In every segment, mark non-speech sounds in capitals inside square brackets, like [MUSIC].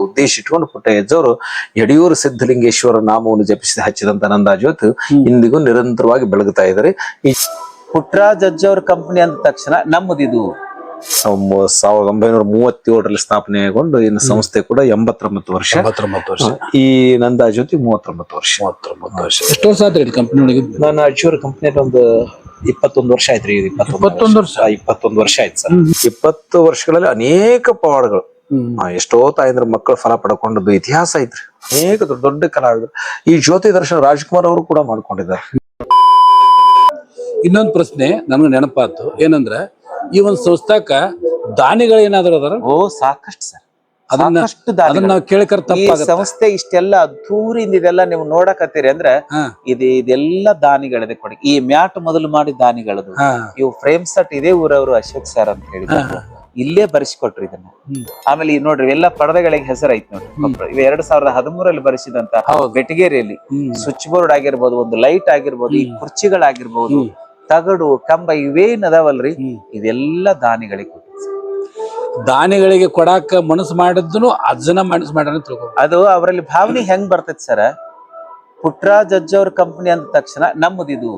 ಉದ್ದೇಶ ಇಟ್ಕೊಂಡು ಪುಟ್ಟಯ್ಯಜ್ಜವರು ಯಡಿಯೂರು ಸಿದ್ಧಲಿಂಗೇಶ್ವರ ನಾಮವನ್ನು ಜಪಿಸಿ ಹಚ್ಚಿದಂತ ನಂದಾಜ್ಯೋತಿ ಇಂದಿಗೂ ನಿರಂತರವಾಗಿ ಬೆಳಗುತ್ತಾ ಇದ್ದಾರೆ. ಈ ಪುಟ್ರಾಜ್ ಅಜ್ಜವ್ರ ಕಂಪನಿ ಅಂದ ತಕ್ಷಣ ನಮ್ಮದಿದು. ಇದು ಸಾವಿರದ ಒಂಬೈನೂರ ಮೂವತ್ತೇಳರಲ್ಲಿ ಸ್ಥಾಪನೆಗೊಂಡು ಇನ್ನು ಸಂಸ್ಥೆ ಕೂಡ ಎಂಬತ್ತೊಂಬತ್ತು ವರ್ಷ. ವರ್ಷ. ಈ ನಂದಾಜ್ಯೋತಿ ಮೂವತ್ತೊಂಬತ್ತು ವರ್ಷ. ಮೂವತ್ತೊಂಬತ್ತು ವರ್ಷ. ಎಷ್ಟು ವರ್ಷ ಕಂಪನಿ ಕಂಪ್ನಿ ಒಳಗೆ ನಾನು ಕಂಪ್ನಿಯಲ್ಲಿ ಒಂದು ಇಪ್ಪತ್ತೊಂದು ವರ್ಷ ಆಯ್ತ್ರಿ ರೀ ಇಪ್ಪತ್ತೊಂದು ವರ್ಷ? ಇಪ್ಪತ್ತೊಂದು ವರ್ಷ ಆಯ್ತು ಸರ್. ಇಪ್ಪತ್ತು ವರ್ಷಗಳಲ್ಲಿ ಅನೇಕ ಪವಾಡಗಳು. ಎಷ್ಟೋ ತಾಯಂದ್ರ ಮಕ್ಕಳು ಫಲ ಪಡ್ಕೊಂಡದ್ದು ಇತಿಹಾಸ ಐತ್ರಿ. ಅನೇಕ ದೊಡ್ಡ ದೊಡ್ಡ ಕಲಾವಿದರು ಈ ಜ್ಯೋತಿ ದರ್ಶನ ರಾಜ್ಕುಮಾರ್ ಅವರು ಕೂಡ ಮಾಡ್ಕೊಂಡಿದ್ದಾರೆ. ಇನ್ನೊಂದು ಪ್ರಶ್ನೆ ನನಗೆ ನೆನಪಾತು ಏನಂದ್ರ ಈ ಒಂದು ಸಂಸ್ಥಾಕ ದಾನಿಗಳು ಏನಾದ್ರು ಅದಾರ? ಓ ಸಾಕಷ್ಟು ಸರ್. ಅದನ್ನ ಅದನ್ನ. ನಾವು ಕೇಳಿಕರ್ ಈ ತಪ್ಪಾಗತ್ತ ಸಂಸ್ಥೆ ಇಷ್ಟೆಲ್ಲ ಅದ್ದೂರಿಂದ ಇದೆಲ್ಲ ನೀವು ನೋಡಕತ್ತೀರಿ ಅಂದ್ರೆ ಹಾ. ಇದು ಇದೆಲ್ಲ ದಾನಿಗಳದೆ ಕೊಡಿ. ಈ ಮ್ಯಾಟ್ ಮೊದಲು ಮಾಡಿ ದಾನಿಗಳದು. ಹಾ. ಇವು ಫ್ರೇಮ್ ಸೆಟ್ ಇದೇ ಊರವರು ಅಶೋಕ್ ಸರ್ ಅಂತ ಹೇಳಿದ್ರು. ಇಲ್ಲೇ ಬರೆಸಿಕೊಟ್ರು ಇದನ್ನ. ಆಮೇಲೆ ಈ ನೋಡ್ರಿ ಎಲ್ಲ ಪರದೆಗಳಿಗೆ ಹೆಸರು ಐತಿ ನೋಡ್ರಿ ಕೊಪ್ರ. ಇವು ಎರಡ್ ಸಾವಿರದ ಹದಿಮೂರಲ್ಲಿ ಬರೆಸಿದಂತ. ಬೆಟಗೇರಿಯಲ್ಲಿ ಸ್ವಿಚ್ ಬೋರ್ಡ್ ಆಗಿರ್ಬೋದು ಒಂದು ಲೈಟ್ ಆಗಿರ್ಬೋದು ಈ ಕುರ್ಚಿಗಳಾಗಿರ್ಬೋದು. ತಗಡು ಕಂಬ ಇವೇನ್ ಅದಾವಲ್ರಿ. ಇದೆಲ್ಲ ದಾನಿಗಳಿಗೆ. ದಾನಿಗಳಿಗೆ ಕೊಡಾಕ ಮನಸ್ಸು ಮಾಡಿದ್ನು ಅಜ್ಜನ ಮನಸ್ಸು ಮಾಡ್ಯಾನ ತಿಳ್ಕೊ ಅದು ಅವರಲ್ಲಿ ಭಾವನೆ ಹೆಂಗ್ ಬರ್ತೈತಿ ಸರ? ಪುಟ್ರಾಜ್ ಅಜ್ಜವ್ರ ಕಂಪನಿ ಅಂದ ತಕ್ಷಣ ನಮ್ಮದಿದು.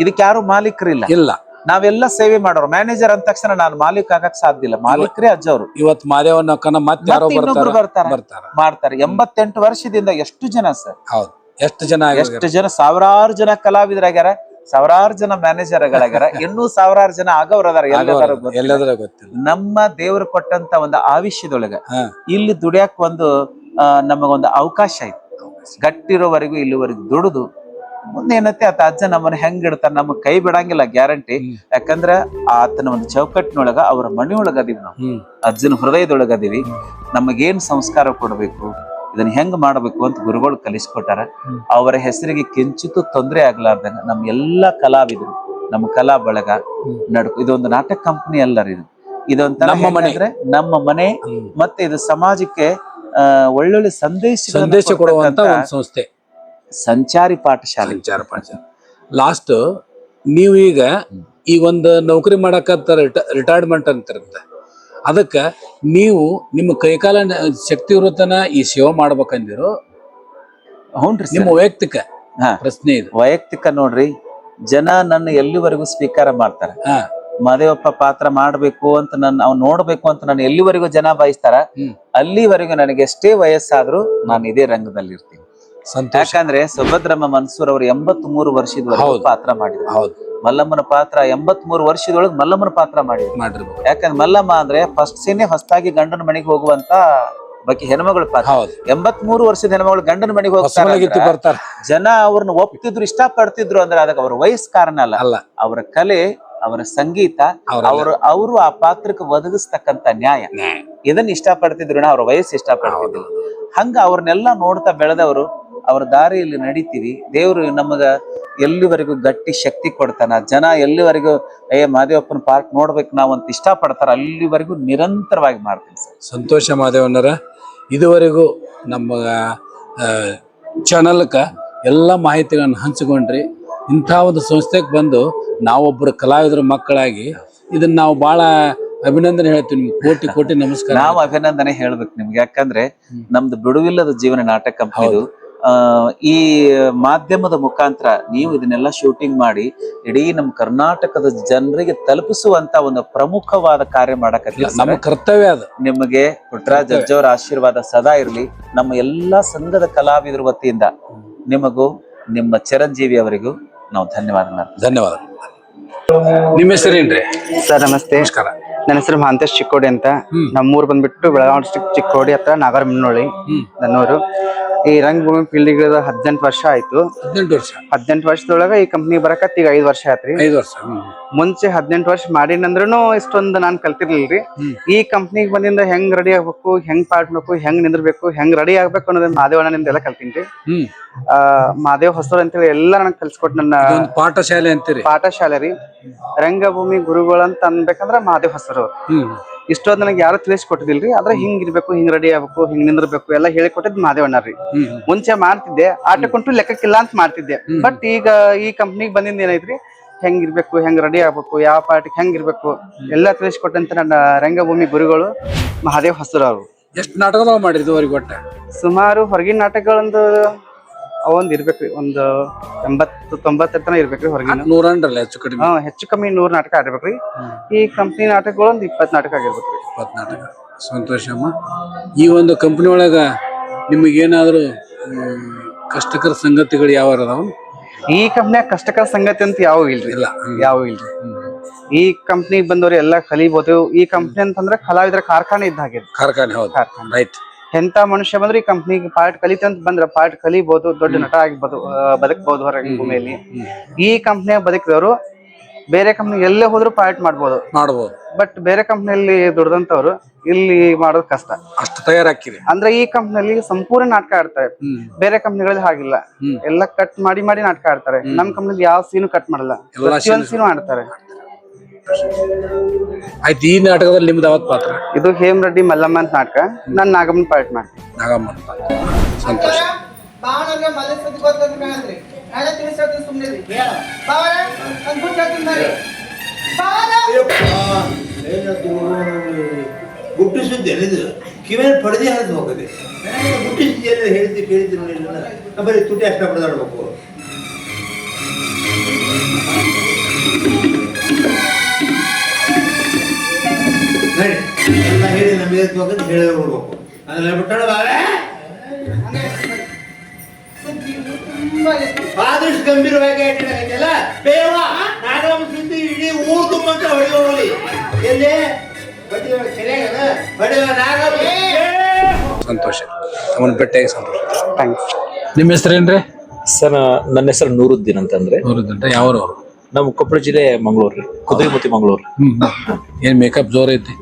ಇದಕ್ಕೆ ಯಾರು ಮಾಲೀಕರಿಲ್ಲ. ಇಲ್ಲ. ನಾವೆಲ್ಲ ಸೇವೆ ಮಾಡೋರು. ಮ್ಯಾನೇಜರ್ ಅಂದ ತಕ್ಷಣ ನಾನು ಮಾಲೀಕ ಆಗಕ್ ಸಾಧ್ಯ ಇಲ್ಲ. ಮಾಲೀಕರೇ ಅಜ್ಜವ್ರು. ಇವತ್ ಮಾರ್ಯವನ್ನ ಇನ್ನೊಬ್ರು ಬರ್ತಾರ ಮಾಡ್ತಾರೆ. ಎಂಬತ್ತೆಂಟು ವರ್ಷದಿಂದ ಎಷ್ಟು ಜನ ಸರ್? ಹೌದು. ಎಷ್ಟು ಜನ? ಎಷ್ಟು ಜನ? ಸಾವಿರಾರು ಜನ ಕಲಾವಿದರಾಗ್ಯಾರ. ಸಾವಿರಾರು ಜನ ಮ್ಯಾನೇಜರ್ಗಳಾಗ್ಯಾರ [LAUGHS] ಇನ್ನೂ ಸಾವಿರಾರು ಜನ ಆಗವ್ರ. ಅದಾರ ಎಲ್ಲದಾರ ಗೊತ್ತಿಲ್ಲ. ನಮ್ಮ ದೇವರು ಕೊಟ್ಟಂತ ಒಂದು ಆವಿಷ್ಯದೊಳಗ ಇಲ್ಲಿ ದುಡಿಯಾಕ ಒಂದು ನಮಗೊಂದು ಅವಕಾಶ ಇತ್ತು. ಗಟ್ಟಿರೋವರೆಗೂ ಇಲ್ಲಿವರೆಗೂ ದುಡಿದು ಮುಂದೆ ಏನತ್ತೆ ಆತ ಅಜ್ಜ ನಮ್ಮನ್ನ ಹೆಂಗ್ ಇಡ್ತಾರ ನಮ್ಮ ಕೈ ಬಿಡಂಗಿಲ್ಲ ಗ್ಯಾರಂಟಿ. ಯಾಕಂದ್ರ ಆತನ ಒಂದು ಚೌಕಟ್ಟಿನೊಳಗ ಅವ್ರ ಮನೆಯೊಳಗ ಅದೀವಿ ನಾವು ಅಜ್ಜನ ಹೃದಯದೊಳಗ ಅದೀವಿ ನಮಗೇನ್ ಸಂಸ್ಕಾರ ಕೊಡಬೇಕು ಇದನ್ನ ಹೆಂಗ್ ಮಾಡ್ಬೇಕು ಅಂತ ಗುರುಗಳು ಕಲಿಸ್ಕೊಟ್ಟಾರ. ಅವರ ಹೆಸರಿಗೆ ಕೆಂಚಿತು ತೊಂದರೆ ಆಗ್ಲಾರ್ದಂಗ ನಮ್ ಎಲ್ಲಾ ಕಲಾವಿದರು ನಮ್ಮ ಕಲಾ ಬಳಗ ನಡ್ಕು ಇದೊಂದು ನಾಟಕ ಕಂಪನಿ ಅಲ್ಲರಿ ಇದು ಇದೊಂಥರ ನಮ್ಮ ಮನೆ. ಅಂದ್ರೆ ನಮ್ಮ ಮನೆ ಹ್ಮ್. ಮತ್ತೆ ಇದು ಸಮಾಜಕ್ಕೆ ಒಳ್ಳೊಳ್ಳೆ ಸಂದೇಶ ಸಂದೇಶ ಕೊಡುವಂತ ಸಂಸ್ಥೆ ಸಂಚಾರಿ ಪಾಠಶಾಲೆ. ಸಂಚಾರ ಪಾಠಶಾಲೆ. ಲಾಸ್ಟ್ ನೀವು ಈಗ ಈ ಒಂದು ನೌಕರಿ ಮಾಡಕ್ಕ ರಿಟೈರ್ಮೆಂಟ್ ಅಂತಿರುತ್ತೆ. ಅದಕ್ಕ ನೀವು ನಿಮ್ಮ ಕೈಕಾಲ ನ- ಶಕ್ತಿ ವೃತ್ತನ ಈ ಸೇವೆ ಮಾಡ್ಬೇಕಂದಿರೋ ಹ್ಞೂನ್ರಿ ನಿಮ್ಮ. ವೈಯಕ್ತಿಕ ಹಾ. ಪ್ರಶ್ನೆ ಇದು. ವೈಯಕ್ತಿಕ ನೋಡ್ರಿ ಜನ ನನ್ನ ಎಲ್ಲಿವರೆಗೂ ಸ್ವೀಕಾರ ಮಾಡ್ತಾರೆ? ಹಾ. ಮಾದೇವಪ್ಪ ಪಾತ್ರ ಮಾಡ್ಬೇಕು ಅಂತ ನನ್ನ ಅವ್ನು ನೋಡ್ಬೇಕು ಅಂತ ನಾನು ಎಲ್ಲಿವರೆಗೂ ಜನ ಬಯಸ್ತಾರ? ಹ್ಮ್. ಅಲ್ಲಿವರೆಗೂ ನನಗೆ ಎಷ್ಟೇ ವಯಸ್ಸಾದ್ರೂ ನಾನು ಇದೇ ರಂಗದಲ್ಲಿ ಇರ್ತೀನಿ ಯಾಕಂದ್ರೆ ಸುಭದ್ರಮ್ಮ ಮನ್ಸೂರ್ ಅವರು ಎಂಬತ್ ಮೂರು ವರ್ಷದವರೆಗೂ ಪಾತ್ರ ಮಾಡಿದ್ರು. ಹೌದು. ಮಲ್ಲಮ್ಮನ ಪಾತ್ರ ಎಂಬತ್ ಮೂರು ವರ್ಷದೊಳಗೆ ಮಲ್ಲಮ್ಮನ ಪಾತ್ರ ಮಾಡಿದ್ರು. ಮಾಡಿರ್ಬೇಕು ಯಾಕಂದ್ರೆ ಮಲ್ಲಮ್ಮ ಅಂದ್ರೆ ಫಸ್ಟ್ ಸೀನೆ ಹೊಸದಾಗಿ ಗಂಡನ ಮನೆಗೆ ಹೋಗುವಂತ ಬಾಕಿ ಹೆಣ್ಮಗಳ ಪಾತ್ರ. ಎಂಬತ್ ಮೂರು ವರ್ಷದ ಹೆಣ್ಮಗಳು ಗಂಡನ ಮನೆಗೆ ಹೋಗ್ತಾರೆ ಜನ ಅವ್ರನ್ನ ಒಪ್ತಿದ್ರು ಇಷ್ಟ ಪಡ್ತಿದ್ರು ಅಂದ್ರೆ ಅದಕ್ಕೆ ಅವ್ರ ವಯಸ್ ಕಾರಣ ಅಲ್ಲ. ಅವರ ಕಲೆ ಅವರ ಸಂಗೀತ ಅವರು ಅವರು ಆ ಪಾತ್ರಕ್ಕೆ ಒದಗಿಸ್ತಕ್ಕಂತ ನ್ಯಾಯ. ನ್ಯಾಯ. ಇದನ್ನ ಇಷ್ಟ ಪಡ್ತಿದ್ರು ಅವ್ರ ವಯಸ್ಸು ಇಷ್ಟ ಪಡ್ತಿದ್ರು ಹಂಗ ಅವ್ರನ್ನೆಲ್ಲ ನೋಡ್ತಾ ಬೆಳೆದವರು ಅವ್ರ ದಾರಿಯಲ್ಲಿ ನಡೀತೀವಿ. ದೇವರು ನಮಗ ಎಲ್ಲಿವರೆಗೂ ಗಟ್ಟಿ ಶಕ್ತಿ ಕೊಡ್ತಾನ. ಜನ ಎಲ್ಲಿವರೆಗೂ ಅಯ್ಯ ಮಾದೇವಪ್ಪನ ಪಾರ್ಕ್ ನೋಡ್ಬೇಕು ನಾವು ಅಂತ ಇಷ್ಟ ಪಡ್ತಾರ ಅಲ್ಲಿವರೆಗೂ ನಿರಂತರವಾಗಿ ಮಾಡ್ತೀನಿ ಸರ್. ಸಂತೋಷ ಮಾದೇವಣ್ಣರ ಇದುವರೆಗೂ ನಮ್ಮ ಚಾನಲ್ಕ ಎಲ್ಲ ಮಾಹಿತಿಗಳನ್ನು ಹಂಚಿಕೊಂಡ್ರಿ. ಇಂಥ ಒಂದು ಸಂಸ್ಥೆಗೆ ಬಂದು ನಾವೊಬ್ಬರು ಕಲಾವಿದರ ಮಕ್ಕಳಾಗಿ ಇದನ್ನ ನಾವು ಬಹಳ ಅಭಿನಂದನೆ ಹೇಳ್ತೀವಿ ನಿಮ್ಗೆ. ಕೋಟಿ ಕೋಟಿ ನಮಸ್ಕಾರ. ನಾವು ಅಭಿನಂದನೆ ಹೇಳ್ಬೇಕು ನಿಮ್ಗೆ. ಯಾಕಂದ್ರೆ ನಮ್ದು ಬಿಡುವಿಲ್ಲದ ಜೀವನ ನಾಟಕ ಕಂಪನಿ ಇದು ಆ ಈ ಮಾಧ್ಯಮದ ಮುಖಾಂತರ ನೀವು ಇದನ್ನೆಲ್ಲ ಶೂಟಿಂಗ್ ಮಾಡಿ ಇಡೀ ನಮ್ಮ ಕರ್ನಾಟಕದ ಜನರಿಗೆ ತಲುಪಿಸುವಂತ ಒಂದು ಪ್ರಮುಖವಾದ ಕಾರ್ಯ ಮಾಡಕತ್ತಿಲ್ಲ ನಮ್ಮ ಕರ್ತವ್ಯ ಅದು. ನಿಮಗೆ ಪುಟ್ರಾಜ್ ಅಜ್ಜವರ ಆಶೀರ್ವಾದ ಸದಾ ಇರಲಿ. ನಮ್ಮ ಎಲ್ಲಾ ಸಂಘದ ಕಲಾವಿದರ ವತಿಯಿಂದ ನಿಮಗೂ ನಿಮ್ಮ ಚಿರಂಜೀವಿ ಅವರಿಗೂ ನಾವು ಧನ್ಯವಾದ ಧನ್ಯವಾದ ನಿಮ್ಮ ಹೆಸರೇನ್ರಿ ಸರ್ ನಮಸ್ತೆ. ನಮಸ್ಕಾರ. ನನ್ನ ಹೆಸರು ಮಹಾಂತೇಶ್ ಚಿಕ್ಕೋಡಿ ಅಂತ. ನಮ್ಮೂರು ಬಂದ್ಬಿಟ್ಟು ಬೆಳಗಾವಿ ಡಿಸ್ಟ್ರಿಕ್ಟ್ ಚಿಕ್ಕೋಡಿ ಹತ್ರ ನಾಗರ ಮುನ್ನೋಳಿ. ನನ್ನೂರು. ಈ ರಂಗಭೂಮಿ ಫೀಲ್ಡ್ ಹದಿನೆಂಟು ವರ್ಷ ಆಯ್ತು. ಹದಿನೆಂಟು ವರ್ಷ. ಹದಿನೆಂಟು ವರ್ಷದೊಳಗ ಈ ಕಂಪ್ನಿ ಬರಕತ್ ಈಗ ಐದು ವರ್ಷ ಆತ್ರಿ. ಐದು ವರ್ಷ. ಮುಂಚೆ ಹದಿನೆಂಟು ವರ್ಷ ಮಾಡಿನಂದ್ರೂ ಇಷ್ಟೊಂದು ನಾನ್ ಕಲ್ತಿರ್ಲಿಲ್ರಿ. ಈ ಕಂಪ್ನಿಗೆ ಬಂದಿಂದ ಹೆಂಗ್ ರೆಡಿ ಆಗ್ಬೇಕು ಹೆಂಗ್ ಪಾಡ್ಬೇಕು ಹೆಂಗ್ ನಿಂದಿರ್ಬೇಕು ಹೆಂಗ್ ರೆಡಿ ಆಗ್ಬೇಕು ಅನ್ನೋದನ್ನ ಮಾದೇವಣ್ಣನಿಂದ ಎಲ್ಲ ಕಲ್ತೀನಿ ಆ ಮಾದೇವ್ ಹೊಸೂರ್ ಅಂತೇಳಿ ಎಲ್ಲ ನನಗೆ ಕಲ್ಸ್ಕೊಟ್ ನನ್ನ ಪಾಠಶಾಲೆ ಅಂತೀರಿ. ಪಾಠಶಾಲೆ ರೀ. ರಂಗಭೂಮಿ ಗುರುಗಳು ಅಂತ ಅನ್ಬೇಕಂದ್ರ ಮಾದೇವ್ ಹೊಸೂರ್ ಅವ್ರು. ಇಷ್ಟೊಂದು ನನಗೆ ಯಾರು ತಿಳಿಸ್ಕೊಟ್ಟಿದಿಲ್ರಿ ಆದ್ರೆ ಹಿಂಗ್ ಇರ್ಬೇಕು ಹಿಂಗ್ ರೆಡಿ ಆಗ್ಬೇಕು ಹಿಂಗ್ ನಿಂದಿರ್ಬೇಕು ಎಲ್ಲ ಹೇಳಿಕೊಟ್ಟಿದ್ ಮಾದೇವಣ್ಣ ರೀ ಮುಂಚೆ ಮಾಡ್ತಿದ್ದೆ ಆಟಕ್ಕಂಟು ಲೆಕ್ಕಕ್ಕಿಲ್ಲ ಅಂತ ಮಾಡ್ತಿದ್ದೆ. ಬಟ್ ಈಗ ಈ ಕಂಪ್ನಿಗೆ ಬಂದಿಂದ ಏನೈತ್ರಿ? ಹೆಂಗ್ ಇರ್ಬೇಕು ಹೆಂಗ್ ರೆಡಿ ಆಗ್ಬೇಕು ಯಾವ ಪಾರ್ಟಿಗೆ ಹೆಂಗ್ ಇರ್ಬೇಕು ಎಲ್ಲ ತಿಳಿಸ್ಕೊಟ್ಟಂತ ನನ್ನ ರಂಗಭೂಮಿ ಗುರುಗಳು ಮಹಾದೇವ್ ಹಸುರ ಅವರು ಎಷ್ಟು ನಾಟಕಗಳು ಮಾಡಿದ್ವಿ ಅವ್ರಿಗೆ ಒಟ್ಟ? ಸುಮಾರು ಹೊರಗಿನ ನಾಟಕಗಳೊಂದು ಅವೊಂದ್ ಇರ್ಬೇಕ್ರಿ ಒಂದು ಎಂಬತ್ತು ತೊಂಬತ್ತರ ತನ ಇರ್ಬೇಕ್ರಿ ಹೊರಗಿನ. ನೂರನ್ರಲ್ಲ ಹೆಚ್ಚು ಕಡಿಮೆ? ಹಾ ಹೆಚ್ಚು ಕಮ್ಮಿ ನೂರ್ ನಾಟಕ ಆಡಿರ್ಬೇಕ್ರಿ ಈ ಕಂಪ್ನಿ ನಾಟಕಗಳೊಂದ್ ಇಪ್ಪತ್ ನಾಟಕ ಆಗಿರ್ಬೇಕ್ರಿ. ಇಪ್ಪತ್ತು ನಾಟಕ. ಸಂತೋಷ ಅಮ್ಮ. ಈ ಒಂದು ಕಂಪ್ನಿ ಒಳಗ ನಿಮಗೇನಾದರೂ ಕಷ್ಟಕರ ಸಂಗತಿಗಳು ಯಾವ ಅದಾವ? ಈ ಕಂಪ್ನಿಯಾಗ ಕಷ್ಟಕರ ಸಂಗತಿ ಅಂತ ಯಾವ ಇಲ್ರಿ. ಇಲ್ಲ ಯಾವ ಇಲ್ರಿ. ಈ ಕಂಪ್ನಿಗೆ ಬಂದವ್ರು ಎಲ್ಲಾ ಕಲಿಬಹುದು ಈ ಕಂಪ್ನಿ ಅಂತಂದ್ರೆ ಕಲಾವಿದರ ಕಾರ್ಖಾನೆ ಇದ್ದ ಹಾಗೆ. ಕಾರ್ಖಾನೆ ಹೌದು. ಕಾರ್ಖಾನೆ. ರೈಟ್ ಎಂತ ಮನುಷ್ಯ ಬಂದ್ರೆ ಈ ಕಂಪ್ನಿಗೆ ಪಾರ್ಟ್ ಕಲಿತಂತ ಬಂದ್ರ ಪಾರ್ಟ್ ಕಲಿಬಹುದು ದೊಡ್ಡ ನಟ ಆಗಿರ್ಬೋದು ಬದುಕಬಹುದು ಹೊರಗಿನ ಹೊರಗೆ ಭೂಮಿಯಲ್ಲಿ. ಈ ಕಂಪ್ನಿಯ ಬದುಕಿದವರು ಬೇರೆ ಕಂಪ್ನಿ ಎಲ್ಲೇ ಹೋದ್ರು ಪಾರ್ಟ್ ಮಾಡಬಹುದು ಮಾಡಬಹುದು ಬಟ್ ಬೇರೆ ಕಂಪ್ನಿಯಲ್ಲಿ ದುಡ್ದಂತವ್ರು ಇಲ್ಲಿ ಮಾಡೋದು ಕಷ್ಟ. ಅಷ್ಟು ತಯಾರಾಕಿರಿ ಅಂದ್ರೆ ಈ ಕಂಪ್ನಿಯಲ್ಲಿ ಸಂಪೂರ್ಣ ನಾಟಕ ಆಡ್ತಾರೆ. ಬೇರೆ ಕಂಪ್ನಿಗಳಲ್ಲಿ ಹಾಗಿಲ್ಲ. ಎಲ್ಲ ಕಟ್ ಮಾಡಿ ಮಾಡಿ ನಾಟಕ ಆಡ್ತಾರೆ. ನಮ್ ಕಂಪ್ನಿಲಿ ಯಾವ ಸೀನು ಕಟ್ ಮಾಡಲ್ಲ. ಪ್ರತಿಯೊಂದು ಸೀನು ಆಡ್ತಾರೆ. ಆಯ್ತು ಈ ನಾಟಕದಲ್ಲಿ ನಿಮ್ದು ಅವತ್ ಪಾತ್ರ? ಇದು ಹೇಮ್ ರೆಡ್ಡಿ ಮಲ್ಲಮ್ಮನ ಅಂತ ನಾಟಕ. ನಾನು ನಾಗಮ್ಮನ ಪಾರ್ಟ್ ಮಾಡ್ತೀನಿ. ನಾಗಮ್ಮ ಪಾತ್ರ. ಸಂತೋಷ. ಬಾವನಂದ್ರೆ ಮಲಸದ್ ಗೊತ್ತಂತ ಕಾಣತ್ರಿ ನಾಳೆ ತಿಳಿಸೋದು ಸುಮ್ಮನೆ ಹೇಳ್ತೀನಿ ಬರ್ರಿ ಕಿವಿಯಲ್ಲಿ ಪಡೆದೇ ಹರಿದು ಹೋಗದೆ ಗುಟ್ಟು ಸುದ್ದಿ ಎಲ್ಲ ಹೇಳ್ತಿ ಕೇಳಿದ್ರು ನೋಡಿಲ್ಲ ಬರೀ ತುಟಿ ಅಷ್ಟ ಬಡದಾಡ್ಬೇಕು ಹೇಳಿ ಅಂತ ಹೇಳಿ ಹೋಗ್ಬೇಕು. ಅದನ್ನ ಬಿಟ್ಟಣ ಬಾವೆ. ಐತಿ. ಆದಷ್ಟು ಗಂಭೀರವಾಗಿ ಹೇಳ್ತಿಲ್ಲ ಬೇವ ನಾಗಮ್ಮ ಸುದ್ದಿ ಇಡೀ ಊರು ತುಂಬಂತ ಹೋಗಲಿ. ಎಲ್ಲಿ! ಸಂತೋಷ. ಅವನ ಭೇಟಿಯಾಗಿ ಸಂತೋಷ. ಥ್ಯಾಂಕ್ಸ್ ನಿಮ್ಮ ಹೆಸರೇನ್ರಿ ಸರ್ ನನ್ನ ಹೆಸರು ನೂರುದ್ದೀನ್ ಅಂತಂದ್ರೆ. ನೂರುದ್ದೀನ್ ಯಾವ್ರು ಅವ್ರು? ನಮ್ಮ ಕೊಪ್ಪಳ ಜಿಲ್ಲೆ ಮಂಗಳೂರು ರೀ ಕುದುರೆಮುತಿ ಮಂಗಳೂರು. ಏನ್ ಮೇಕಪ್ ಜೋರ್ ಐತಿ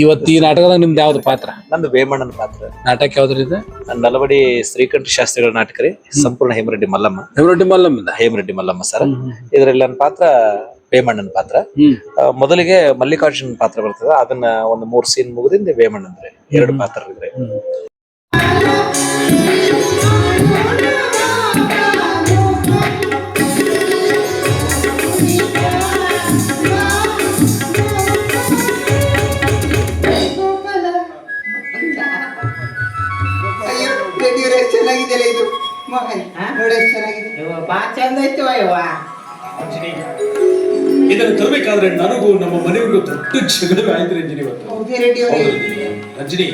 ಇವತ್ತು ಈ ನಾಟಕದಾಗ ನಿಮ್ದು ಯಾವ್ದು ಪಾತ್ರ? ನಂದು ವೇಮಣ್ಣನ ಪಾತ್ರ. ನಾಟಕ ಯಾವ್ದ್ರಿ ಇದು? ನನ್ನ ನಲವಡಿ ಶ್ರೀಕಂಠ ಶಾಸ್ತ್ರಿಗಳ ನಾಟಕ ರೀ ಸಂಪೂರ್ಣ ಹೇಮರೆಡ್ಡಿ ಮಲ್ಲಮ್ಮ. ಹೇಮರೆಡ್ಡಿ ಮಲ್ಲಮ್ಮ ಹೇಮರೆಡ್ಡಿ ಮಲ್ಲಮ್ಮ ಸರ್. ಇದರಲ್ಲಿ ನನ್ನ ಪಾತ್ರ ವೇಮಣ್ಣನ ಪಾತ್ರ. ಮೊದಲಿಗೆ ಮಲ್ಲಿಕಾರ್ಜುನ ಪಾತ್ರ ಬರ್ತದೆ ಅದನ್ನ ಒಂದು ಮೂರ್ ಸೀನ್ ಮುಗಿದಿಂದ ವೇಮಣ್ಣಂದ್ರೆ ಎರಡು ಪಾತ್ರ ಇದ್ರೆ ಚೆನ್ನಾಗಿದೆಯಲ್ಲ ಇದು? ನೋಡಿ ಬಾ ಚಂದ ಐತಿ ಇದನ್ನ ಇದನ್ನು ತರಬೇಕಾದ್ರೆ ನನಗೂ ನಮ್ಮ ಮನೆಯವರಿಗೂ ದೊಡ್ಡ ಜಗಳವೇ ಆಯ್ತು ರಂಜಿನಿ ಇವತ್ತು. ಹೌದೇ ರೆಡಿಯೋ ರಂಜಿನಿ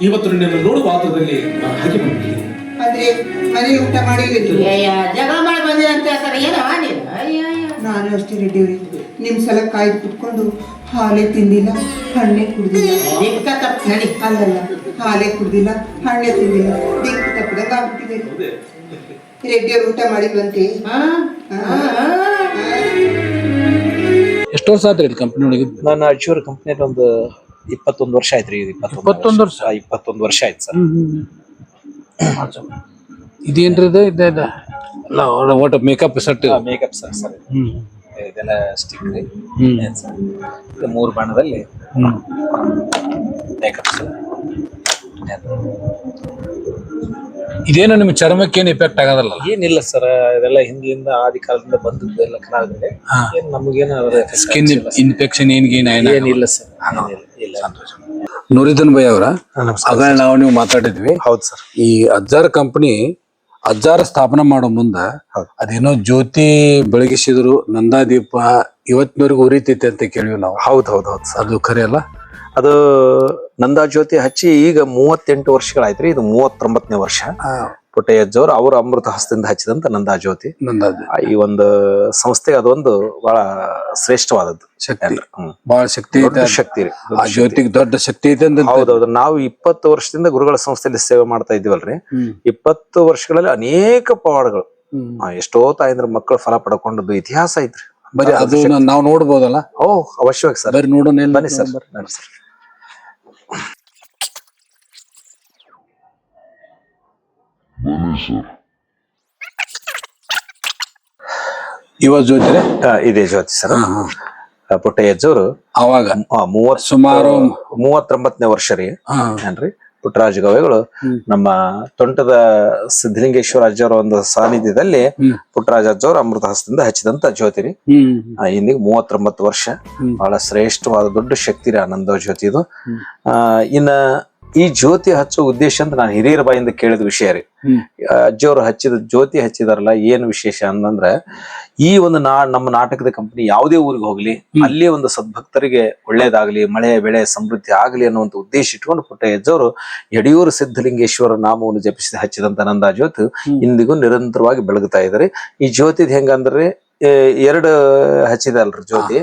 ಇವತ್ತು ನಿನ್ನನ್ನು ನೋಡುವ ಆತದಲ್ಲಿ ನಾನು ಹಾಗೆ ಬಂದಿದ್ದೀನಿ. ಅಂದ್ರೆ ಮನೆ ಊಟ ಮಾಡಿ ಅಯ್ಯ ಜಗಳ ಮಾಡಿ ಬಂದಿರ ಅಂತ ಹೇಳ್ತಾರೆ ಏನವ ನೀನು? ನಾನು ಅಷ್ಟೇ ರೆಡಿಯವ್ರಿ ನಿಮ್ ಸಲ ಕಾಯ್ದು ಕುತ್ಕೊಂಡು ಹಾಲೇ ತಿಂದಿಲ್ಲ ಹಣ್ಣೆ ಕುಡ್ದಿಲ್ಲ. ದಿಕ್ಕ ತಪ್ಪು ನಡಿ. ಅಲ್ಲಲ್ಲ ಹಾಲೇ ಕುಡ್ದಿಲ್ಲ ಹಣ್ಣೆ ತಿಂದಿಲ್ಲ. ದಿಕ್ಕು ತಪ್ಪದಂಗ ಆಗ್ಬಿಟ್ಟಿದೆ. ರೆಡ್ಡಿಯವ್ರು ಊಟ ಮಾಡಿದ್ವಂತೆ ಹಾ ಹಾ, ಹಾ. ಎಷ್ಟು ವರ್ಷ ಆತ್ರಿ ಇದು ಕಂಪ್ನಿ ಒಳಗೆ? ನಾನು ಅಜ್ಜಿಯವ್ರ ಕಂಪ್ನಿಯಲ್ಲಿ ಒಂದು ಇಪ್ಪತ್ತೊಂದು ವರ್ಷ ಆಯ್ತು ರೀ ಇಪ್ಪತ್ತೊಂದು ವರ್ಷ? ಇಪ್ಪತ್ತೊಂದು ವರ್ಷ? ಆಯ್ತು ಸರ್. ಇದೇನ್ರಿ ಇದು ಇದ. ಅಲ್ಲ ಒಟ್ಟು makeup set makeup sir sir hmm. ಇದೆಲ್ಲ ಸ್ಟಿಕ್ ರೀ ಹ್ಮ್. ಏನ್ ಸರ್ ಇದು ಮೂರು ಬಣ್ಣದಲ್ಲಿ. ಹ್ಮ್. ಮೇಕಪ್ ಸರ್ ಇದೇನು ನಿಮ್ಮ ಚರ್ಮಕ್ಕೆ ಏನು ಇಫೆಕ್ಟ್ ಆಗೋದಲ್ಲ ಏನಿಲ್ಲ ಸರ್ ಇದೆಲ್ಲ ಹಿಂದಿನಿಂದ ಆದಿ ಕಾಲದಿಂದ ಬಂದದ್ದು ಎಲ್ಲ ಕಲಾವಿದ್ರೆ ಹಾ. ಏನ್ ನಮಗೇನು ಅದರ ಸ್ಕಿನ್ ಇನ್ಫೆಕ್ಷನ್ ಏನ್ ಏನ್ ಏನಿಲ್ಲ ಸರ್ ಇಲ್ಲ. ನೂರಿದನ್ ಬೈ ಅವರ? ನಮಸ್ಕಾರ ನಾವು ನೀವು ಮಾತಾಡಿದ್ವಿ. ಹೌದು ಸರ್. ಈ ಅಜ್ಜಾರ್ ಕಂಪನಿ ಅಜ್ಜಾರ ಸ್ಥಾಪನೆ ಮಾಡೋ ಮುಂದ ಅದೇನೋ ಜ್ಯೋತಿ ಬೆಳಗಿಸಿದ್ರು ನಂದಾದೀಪ ಇವತ್ತಿನವರೆಗೂ ಉರಿತೈತೆ ಅಂತ ಕೇಳಿವಿ ನಾವು. ಹೌದು ಹೌದು ಹೌದು ಸರ್. ಅದು ಖರೆ ಅಲ್ಲ? ಅದು ನಂದಾ ಜ್ಯೋತಿ ಹಚ್ಚಿ ಈಗ ಮೂವತ್ತೆಂಟು ವರ್ಷಗಳಾಯ್ತ್ರಿ ಇದು ಮೂವತ್ತೊಂಬತ್ತನೇ ವರ್ಷ. ಪುಟ್ಟಯ್ಯಜ್ಜವ್ರು ಅವ್ರ ಅಮೃತ ಹಸ್ತದಿಂದ ಹಚ್ಚಿದಂತ ನಂದಾ ಜ್ಯೋತಿ ಆ, ಈ ಒಂದು ಸಂಸ್ಥೆ ಅದೊಂದು ಬಹಳ ಶ್ರೇಷ್ಠವಾದದ್ದು. ಶಕ್ತಿ. ಹ್ಮ್. ಬಹಳ ಶಕ್ತಿ ದೊಡ್ಡ ಐತೆ ಶಕ್ತಿ ರೀ. ಆ. ಜ್ಯೋತಿಗೆ ದೊಡ್ಡ ಶಕ್ತಿ ಐತೆ ಅಂತ ಹೌದೌದು. ನಾವು ಇಪ್ಪತ್ತು ವರ್ಷದಿಂದ ಗುರುಗಳ ಸಂಸ್ಥೆಯಲ್ಲಿ ಸೇವೆ ಮಾಡ್ತಾ ಇದೀವಲ್ರಿ. ಇಪ್ಪತ್ತು ವರ್ಷಗಳಲ್ಲಿ ಅನೇಕ ಪವಾಡಗಳು. ಆ, ಎಷ್ಟೋ ತಾಯಂದ್ರ ಮಕ್ಕಳು ಫಲ ಪಡ್ಕೊಂಡದ್ದು ಇತಿಹಾಸ ಐತ್ರಿ. ಬರೀ ಅದು ನಾವು ನೋಡ್ಬೋದಲ್ಲ? ಓ ಅವಶ್ಯವಾಗಿ ಸರ್. ಬರೀ ನೋಡೋಣ ಎಲ್ಲಿ? ಬನ್ನಿ ಸರ್. ಬನ್ನಿ ಸರ್. ಇವ ಜ್ಯೋತಿರೆ? ಜ್ಯೋತಿ ಇದೇ ಜ್ಯೋತಿ ಸರ್. ಪುಟ್ಟಯ್ಯಜ್ಜವರು? ಅವಾಗ ಮೂವತ್ ಸುಮಾರು ಮೂವತ್ತೊಂಬತ್ತನೇ ವರ್ಷ ರೀ. ಏನ್ರಿ? ಪುಟ್ಟರಾಜ ಗವಾಯಿಗಳು. ನಮ್ಮ ತೋಂಟದ ಸಿದ್ಧಲಿಂಗೇಶ್ವರ ಅಜ್ಜವರ ಒಂದು ಸಾನ್ನಿಧ್ಯದಲ್ಲಿ. ಪುಟ್ಟರಾಜ ಅಜ್ಜವರು ಅಮೃತ ಹಸ್ತದಿಂದ ಹಚ್ಚಿದಂತ ಜ್ಯೋತಿರಿ ಇಂದಿಗೆ ಮೂವತ್ತೊಂಬತ್ತು ವರ್ಷ. ಬಹಳ ಶ್ರೇಷ್ಠವಾದ ದೊಡ್ಡ ಶಕ್ತಿ ರೀ ಆನಂದ ಜ್ಯೋತಿ ಇದು. ಆ, ಇನ್ನ ಈ ಜ್ಯೋತಿ ಹಚ್ಚೋ ಉದ್ದೇಶ ಅಂತ ನಾನು ಹಿರಿಯರ ಬಾಯಿಂದ ಕೇಳಿದ ವಿಷಯ ರೀ. ಅಜ್ಜಿಯವರು ಹಚ್ಚಿದ ಜ್ಯೋತಿ ಹಚ್ಚಿದಾರಲ್ಲ ಏನ್ ವಿಶೇಷ ಅಂತಂದ್ರೆ ಈ ಒಂದು ನಾ ನಮ್ಮ ನಾಟಕದ ಕಂಪನಿ ಯಾವುದೇ ಊರಿಗೆ ಹೋಗ್ಲಿ ಅಲ್ಲಿ ಒಂದು ಸದ್ಭಕ್ತರಿಗೆ ಒಳ್ಳೇದಾಗ್ಲಿ ಮಳೆ ಬೆಳೆ ಸಮೃದ್ಧಿ ಆಗಲಿ ಅನ್ನುವಂತ ಉದ್ದೇಶ ಇಟ್ಕೊಂಡು ಪುಟ್ಟ ಅಜ್ಜವರು ಯಡಿಯೂರು ಸಿದ್ಧಲಿಂಗೇಶ್ವರ ನಾಮವನ್ನು ಜಪಿಸಿ ಹಚ್ಚಿದಂತ ನಂದ ಜ್ಯೋತಿ ಇಂದಿಗೂ ನಿರಂತರವಾಗಿ ಬೆಳಗುತ್ತಾ ಇದ್ದಾರೆ ಈ ಜ್ಯೋತಿದ್ ಹೆಂಗಂದ್ರೆ ಎರಡು ಹಚ್ಚಿದಲ್ರಿ ಜ್ಯೋತಿ.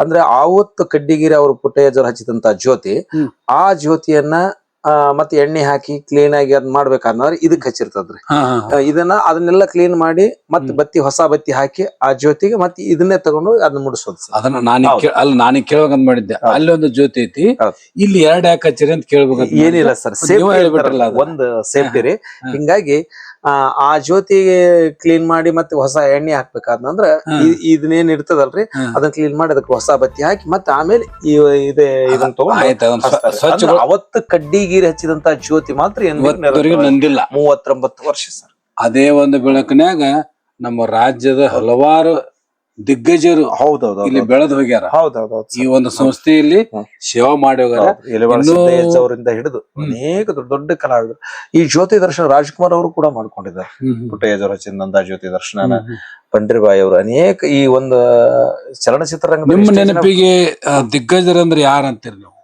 ಅಂದ್ರೆ ಆವತ್ತು ಕಡ್ಡಿಗಿರಿ ಅವರು ಪುಟ್ಟಯ್ಯಜರು ಹಚ್ಚಿದಂತ ಜ್ಯೋತಿ ಆ ಜ್ಯೋತಿಯನ್ನ ಆ, ಮತ್ತೆ ಎಣ್ಣೆ ಹಾಕಿ ಕ್ಲೀನ್ ಆಗಿ ಅದ್ ಮಾಡ್ಬೇಕಂದ್ರೆ ಇದಕ್ ಹಚ್ಚಿರ್ತದ್ರಿ. ಇದನ್ನ ಅದನ್ನೆಲ್ಲ ಕ್ಲೀನ್ ಮಾಡಿ ಮತ್ತೆ ಬತ್ತಿ ಹೊಸ ಬತ್ತಿ ಹಾಕಿ ಆ ಜ್ಯೋತಿಗೆ ಮತ್ತೆ ಇದನ್ನೇ ತಗೊಂಡು ಅದನ್ನ ಮುಡಿಸೋದು ಅದನ್ನ ನಾನು ಅಲ್ಲ ನಾನು ಕೇಳ್ಬೇಕಂತ ಮಾಡಿದ್ದೆ. ಅಲ್ಲಿ ಒಂದು ಜ್ಯೋತಿ ಐತಿ. ಹೌದು. ಇಲ್ಲಿ ಎರಡು ಯಾಕೆ ಹಚ್ಚಿರಿ ಅಂತ ಕೇಳ್ಬೇಕಂತ ಏನಿಲ್ಲ ಸರ್. ನೀವು ಹೇಳ್ಬಿಟ್ರಲ್ಲ ಸೇಫ್ಟಿ ಅದು. ಒಂದು ಸೇಫ್ಟಿ ರೀ. ಹಿಂಗಾಗಿ ಆ, ಆ ಜ್ಯೋತಿಗೆ ಕ್ಲೀನ್ ಮಾಡಿ ಮತ್ತೆ ಹೊಸ ಎಣ್ಣೆ ಹಾಕ್ಬೇಕಾದ್ನಂದ್ರ ಇದನ್ನೇನ್ ಇರ್ತದಲ್ರಿ. ಅದನ್ನ ಕ್ಲೀನ್ ಮಾಡಿ ಅದಕ್ಕೆ ಹೊಸ ಬತ್ತಿ ಹಾಕಿ ಮತ್ತೆ ಆಮೇಲೆ ಇದೆ ಇದೇ ಇದನ್ನ ತಗೊಂಡು ಅವತ್ತು ಕಡ್ಡಿಗೀರಿ ಹಚ್ಚಿದಂತ ಜ್ಯೋತಿ ಮಾತ್ರ ನಂದಿಲ್ಲ. ಮೂವತ್ತೊಂಬತ್ತು ವರ್ಷ ಸರ್. ಅದೇ ಒಂದು ಬೆಳಕಿನಾಗ ನಮ್ಮ ರಾಜ್ಯದ ಹಲವಾರು ದಿಗ್ಗಜರು ಹೌದೌದು ಇಲ್ಲಿ ಬೆಳೆದು ಹೋಗ್ಯಾರ. ಹೌದೌದು ಈ ಒಂದು ಸಂಸ್ಥೆಯಲ್ಲಿ. ಸೇವಾ ಮಾಡಿ ಹೋಗ್ಯಾರ. ಅವರಿಂದ ಹಿಡಿದು ಅನೇಕ ದೊಡ್ಡ ದೊಡ್ಡ ಕಲಾವಿದರು. ಈ ಜ್ಯೋತಿ ದರ್ಶನ ರಾಜ್ಕುಮಾರ್ ಅವರು ಕೂಡ ಮಾಡ್ಕೊಂಡಿದ್ದಾರೆ. ಪುಟ್ಟಯ್ಯಜರು ಚಿನ್ನಂದ ನಂದಾ ಜ್ಯೋತಿ ದರ್ಶನ ಪಂಡ್ರಿಬಾಯಿ ಅವರು ಅನೇಕ ಈ ಒಂದು ಚಲನಚಿತ್ರರಂಗ ನಿಮ್ಮ ನೆನಪಿಗೆ ದಿಗ್ಗಜರಂದ್ರೆ ಯಾರಂತೀರಿ ನೀವು?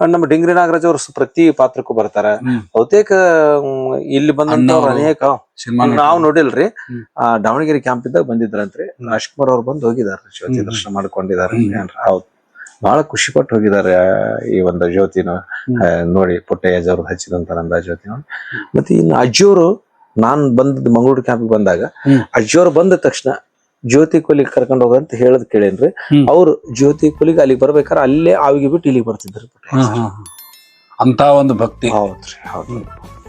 ನಮ್ಮ ಡಿಂಗ್ರಿ ನಾಗರಾಜ್ ಅವರು ಪ್ರತಿ ಪಾತ್ರಕ್ಕೂ ಬರ್ತಾರೆ. ಬಹುತೇಕ ಇಲ್ಲಿ ಬಂದಂತವ್ರು ಅನೇಕ. ನಾವು ನೋಡಿಲ್ರಿ. ಆ ದಾವಣಗೆರೆ ಕ್ಯಾಂಪ್ ಇದ್ದಾಗ ಬಂದಿದ್ರಂತ್ರಿ. ರಾಜ್ಕುಮಾರ್ ಅವ್ರು ಬಂದು ಹೋಗಿದಾರೆ ಜ್ಯೋತಿ ದರ್ಶನ ಮಾಡ್ಕೊಂಡಿದ್ದಾರೆ? ಹೌದು. ಬಹಳ ಖುಷಿ ಪಟ್ಟು ಹೋಗಿದ್ದಾರೆ ಈ ಒಂದು ಜ್ಯೋತಿನ. ನೋಡಿ ಪುಟ್ಟಯ್ಯಜ್ ಅವ್ರು ಹಚ್ಚಿದಂತ ನಂದ ಜ್ಯೋತಿ ನೋಡಿ. ಮತ್ತೆ ಇನ್ನು ಅಜ್ಜಿಯವರು ನಾನ್ ಬಂದದ್ದು ಮಂಗಳೂರು ಕ್ಯಾಂಪ್ ಬಂದಾಗ. ಅಜ್ಜಿಯವರು ಬಂದ ತಕ್ಷಣ ಜ್ಯೋತಿ ಕೊಲಿಗೆ ಕರ್ಕೊಂಡು ಹೋಗಂತ ಹೇಳದ್ ಕೇಳೇನ್ರಿ. ಅವ್ರು ಜ್ಯೋತಿ ಕೊಲಿಗೆ ಅಲ್ಲಿಗೆ ಬರ್ಬೇಕಾದ್ರೆ ಅಲ್ಲೇ ಆವಿಗೆ ಬಿಟ್ಟು ಇಲ್ಲಿಗೆ ಬರ್ತಿದ್ರು. ಅಂತ ಒಂದು ಭಕ್ತಿ. ಹೌದ್ರಿ ಹೌದು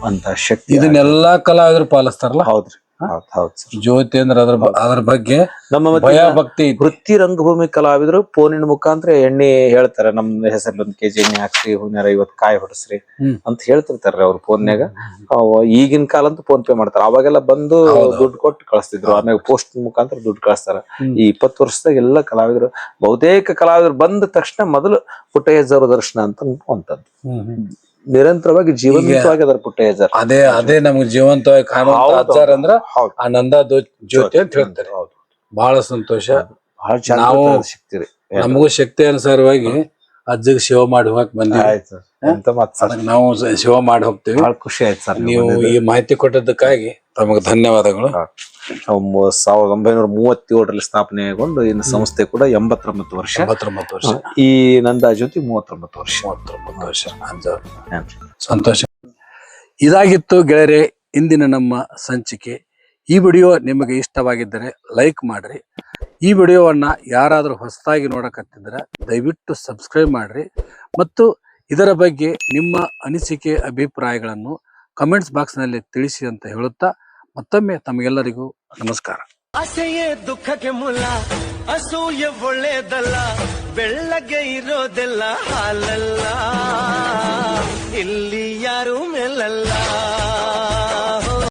ಅಂತ ಶಕ್ತಿ ಇದನ್ನೆಲ್ಲಾ ಕಲಾವಿದರು ಪಾಲಿಸ್ತಾರಲ್ಲ? ಹೌದ್ರಿ. ಹೌದ್ ಹೌದ್ ಸರ್. ಜ್ಯೋತಿ ಅಂದ್ರೆ ಅದ್ರ ಬಗ್ಗೆ ನಮ್ಮ ಭಯ ಭಕ್ತಿ. ವೃತ್ತಿ ರಂಗಭೂಮಿ ಕಲಾವಿದರು ಫೋನಿನ ಮುಖಾಂತರ ಎಣ್ಣೆ ಹೇಳ್ತಾರೆ. ನಮ್ ಹೆಸರು ಒಂದ್ ಕೆಜಿ ಎಣ್ಣೆ ಹಾಕ್ಸ್ರಿ ಹೂನ್ಯಾರ ಇವತ್ ಕಾಯಿ ಹೊಡಸ್ರಿ. ಅಂತ ಹೇಳ್ತಿರ್ತಾರ್ರಿ ಅವ್ರ ಫೋನ್ಯಾಗ ಈಗಿನ ಕಾಲ ಅಂತೂ ಫೋನ್ ಪೇ ಮಾಡ್ತಾರ. ಅವಾಗೆಲ್ಲ ಬಂದು. ದುಡ್ಡು ಕೊಟ್ಟು ಕಳಿಸ್ತಿದ್ರು. ಆಮೇಲೆ ಪೋಸ್ಟ್ ಮುಖಾಂತರ ದುಡ್ಡು ಕಳಿಸ್ತಾರ. ಈ ಇಪ್ಪತ್ತು ವರ್ಷದಾಗ ಎಲ್ಲ ಕಲಾವಿದರು ಬಹುತೇಕ ಕಲಾವಿದರು ಬಂದ ತಕ್ಷಣ ಮೊದಲು ಪುಟ್ಟಯ್ಯ ದರ್ಶನ ಅಂತ ಅಂತದ್ದು ನಿರಂತರವಾಗಿ ಜೀವಂತವಾಗಿ ಅದರ ಹೆಸರು. ಅದೇ ಅದೇ ನಮ್ಗೆ ಜೀವಂತವಾಗಿ ಕಾಣುವಂತ. ಆಚಾರ ಅಂದ್ರ. ಆ ನಂದ ಜ್ಯೋತಿ ಅಂತ ಹೇಳ್ತಾರೆ. ಬಹಳ ಸಂತೋಷ. ಬಹಳ ನಾವು- ಸಿಗ್ತೀರಿ ನಮಗೂ ಶಕ್ತಿ ಅನುಸಾರವಾಗಿ ಅಜ್ಜಿಗೆ ಸೇವೆ ಮಾಡಿ ಹೋಗಕ್ ಬಂದಿವಿ. ಎಂತ ಮಾತ್ ಸರ್? ಅದಕ್ಕೆ ನಾವು ಸೇವೆ ಮಾಡಿ ಹೋಗ್ತೀವಿ. ಬಹಳ ಖುಷಿ ಆಯ್ತು ಸರ್ ನೀವು ಈ ಮಾಹಿತಿ ಕೊಟ್ಟದ್ದಕ್ಕಾಗಿ ತಮಗೆ ಧನ್ಯವಾದಗಳು. ಸಾವಿರದ ಒಂಬೈನೂರ ಮೂವತ್ತೇಳರಲ್ಲಿ ಸ್ಥಾಪನೆಗೊಂಡು ಇನ್ನು ಸಂಸ್ಥೆ ಕೂಡ ಎಂಬತ್ತೊಂಬತ್ತು ವರ್ಷ. ಎಂಬತ್ತೊಂಬತ್ತು ವರ್ಷ. ಈ ನಂದಾ ಜ್ಯೋತಿ ಮೂವತ್ತೊಂಬತ್ತು ವರ್ಷ. ಮೂವತ್ತೊಂಬತ್ತು ವರ್ಷ. ಏನ್ರಿ? ಸಂತೋಷ. ಇದಾಗಿತ್ತು ಗೆಳೆಯರೆ ಇಂದಿನ ನಮ್ಮ ಸಂಚಿಕೆ. ಈ ವಿಡಿಯೋ ನಿಮಗೆ ಇಷ್ಟವಾಗಿದ್ದರೆ ಲೈಕ್ ಮಾಡ್ರಿ. ಈ ವಿಡಿಯೋವನ್ನ ಯಾರಾದರೂ ಹೊಸದಾಗಿ ನೋಡಕತ್ತಿದ್ರೆ ದಯವಿಟ್ಟು ಸಬ್ಸ್ಕ್ರೈಬ್ ಮಾಡ್ರಿ. ಮತ್ತು ಇದರ ಬಗ್ಗೆ ನಿಮ್ಮ ಅನಿಸಿಕೆ, ಅಭಿಪ್ರಾಯಗಳನ್ನು ಕಮೆಂಟ್ಸ್ ಬಾಕ್ಸ್ನಲ್ಲಿ ತಿಳಿಸಿ ಅಂತ ಹೇಳುತ್ತಾ ಮತ್ತೊಮ್ಮೆ ತಮಗೆಲ್ಲರಿಗೂ ನಮಸ್ಕಾರ. ಆಸೆಯೇ ದುಃಖಕ್ಕೆ ಮೂಲ, ಅಸೂಯೆ ಒಳ್ಳೆಯದಲ್ಲ ಬೆಳ್ಳಗೆ ಇರೋದೆಲ್ಲ ಹಾಲಲ್ಲ, ಇಲ್ಲಿ ಯಾರು ಮೇಲಲ್ಲ.